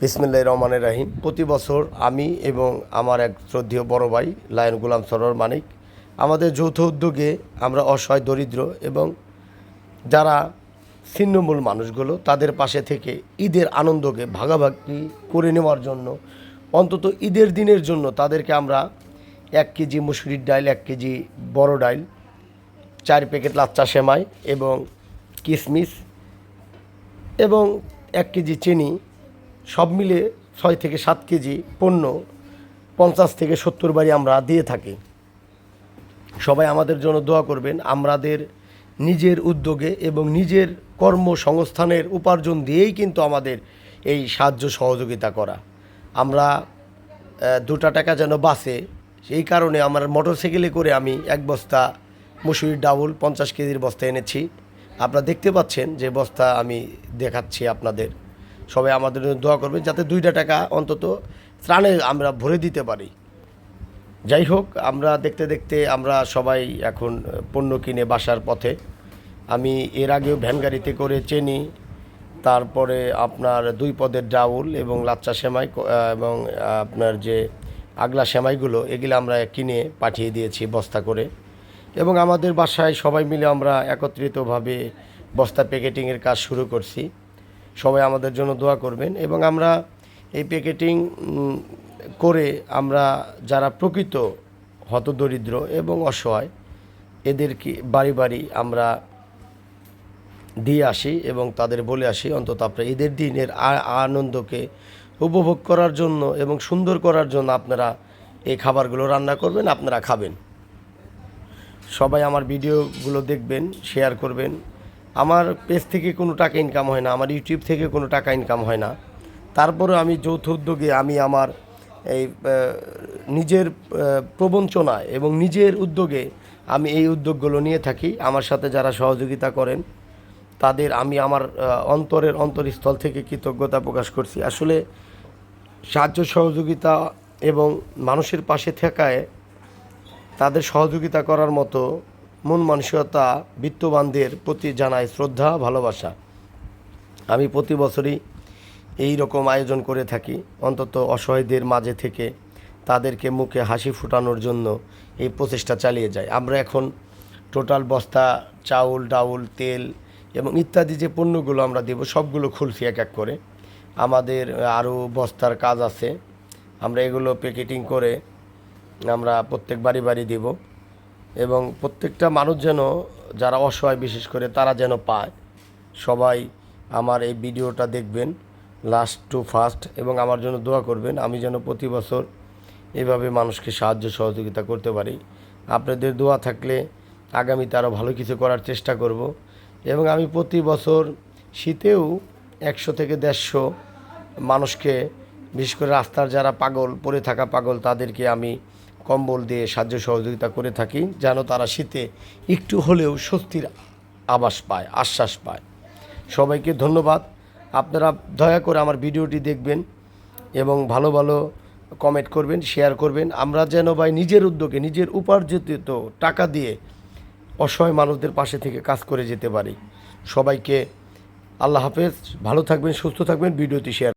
বিসমিল্লাহ রহমানের রাহিম। প্রতি বছর আমি এবং আমার এক শ্রদ্ধেয় বড় ভাই লায়ন গুলাম সরোয়ার মানিক, আমাদের যৌথ উদ্যোগে আমরা অসহায়, দরিদ্র এবং যারা ছিন্নমূল মানুষগুলো, তাদের পাশে থেকে ঈদের আনন্দকে ভাগাভাগি করে নেওয়ার জন্য, অন্তত ঈদের দিনের জন্য তাদেরকে আমরা এক কেজি মুসুরির ডাইল, এক কেজি বড় ডাইল, চার প্যাকেট লাচ্চা সেমাই এবং কিশমিশ এবং এক কেজি চিনি সব মিলে ছয় থেকে সাত কেজি পণ্য পঞ্চাশ থেকে সত্তর বাড়ি আমরা দিয়ে থাকি। সবাই আমাদের জন্য দোয়া করবেন, আমাদের নিজের উদ্যোগে এবং নিজের কর্মসংস্থানের উপার্জন দিয়েই কিন্তু আমাদের এই সাহায্য সহযোগিতা করা। আমরা দুটা টাকা যেন বাঁচে, সেই কারণে আমার মোটরসাইকেলে করে আমি এক বস্তা মুসুরির ডাউল পঞ্চাশ কেজির বস্তা এনেছি। আপনারা দেখতে পাচ্ছেন যে বস্তা আমি দেখাচ্ছি আপনাদের। সবাই আমাদের দোয়া করবেন যাতে দুইটা টাকা অন্তত ত্রাণে আমরা ভরে দিতে পারি। যাই হোক, আমরা দেখতে দেখতে আমরা সবাই এখন পণ্য কিনে বাসার পথে। আমি এর আগেও ভ্যান গাড়িতে করে চেনি, তারপরে আপনার দুই পদের ডাউল এবং লাচ্চা সেমাই এবং আপনার যে আগলা সেমাইগুলো, এগুলো আমরা কিনে পাঠিয়ে দিয়েছি বস্তা করে। এবং আমাদের বাসায় সবাই মিলে আমরা একত্রিতভাবে বস্তা প্যাকেটিংয়ের কাজ শুরু করছি। সবাই আমাদের জন্য দোয়া করবেন এবং আমরা এই প্যাকেটিং করে আমরা যারা প্রকৃত হতদরিদ্র এবং অসহায়, এদেরকে বাড়ি বাড়ি আমরা দিয়ে আসি এবং তাদের বলে আসি, অন্তত আপনারা ঈদের দিনের আনন্দকে উপভোগ করার জন্য এবং সুন্দর করার জন্য আপনারা এই খাবারগুলো রান্না করবেন, আপনারা খাবেন। সবাই আমার ভিডিওগুলো দেখবেন শেয়ার করবেন। আমার পেজ থেকে কোনো টাকা ইনকাম হয় না আমার ইউটিউব থেকে কোনো টাকা ইনকাম হয় না। তারপরে আমি যৌথ উদ্যোগে আমি আমার এই নিজের আহ, প্রবঞ্চনায় এবং নিজের উদ্যোগে আমি এই উদ্যোগগুলো নিয়ে থাকি। আমার সাথে যারা সহযোগিতা করেন তাদের আমি আমার অন্তরের অন্তরস্থল থেকে কৃতজ্ঞতা প্রকাশ করছি। আসলে সাহায্য সহযোগিতা এবং মানুষের পাশে থাকায় তাদের সহযোগিতা করার মতো মন মানসিকতা বিত্তবানদের প্রতি জানায় শ্রদ্ধা, ভালোবাসা। আমি প্রতি বছরই এই রকম আয়োজন করে থাকি। অন্তত অসহায়দের মাঝে থেকে তাদেরকে মুখে হাসি ফোটানোর জন্য এই প্রচেষ্টা চালিয়ে যায় আমরা এখন টোটাল বস্তা, চাউল, ডাউল, তেল এবং ইত্যাদি যে পণ্যগুলো আমরা দেব, সবগুলো খুলছি এক এক করে। আমাদের আরও বস্তার কাজ আছে। আমরা এগুলো প্যাকেটিং করে আমরা প্রত্যেক বাড়ি বাড়ি দেব। এবং প্রত্যেকটা মানুষ যেন, যারা অসহায় বিশেষ করে, তারা যেন পায়। সবাই আমার এই ভিডিওটা দেখবেন লাস্ট টু ফার্স্ট এবং আমার জন্য দোয়া করবেন, আমি যেন প্রতি বছর এভাবে মানুষকে সাহায্য, সহযোগিতা করতে পারি। আপনাদের দোয়া থাকলে আগামীতে আরও ভালো কিছু করার চেষ্টা করব। এবং আমি প্রতি বছর শীতেও একশো থেকে দেড়শো মানুষকে, বিশেষ করে রাস্তার যারা পাগল, পড়ে থাকা পাগল, তাদেরকে আমি কম্বল দিয়ে সাহায্য সহযোগিতা করে থাকি, যেন তারা শীতে একটু হলেও স্বস্তির আভাস পায়, আশ্বাস পায়। সবাইকে ধন্যবাদ। আপনারা দয়া করে আমার ভিডিওটি দেখবেন এবং ভালো ভালো কমেন্ট করবেন, শেয়ার করবেন। আমরা যেন ভাই নিজের উদ্যোগে, নিজের উপার্জিত টাকা দিয়ে অসহায় মানুষদের পাশে থেকে কাজ করে যেতে পারি। সবাইকে আল্লাহ হাফেজ। ভালো থাকবেন, সুস্থ থাকবেন। ভিডিওটি শেয়ার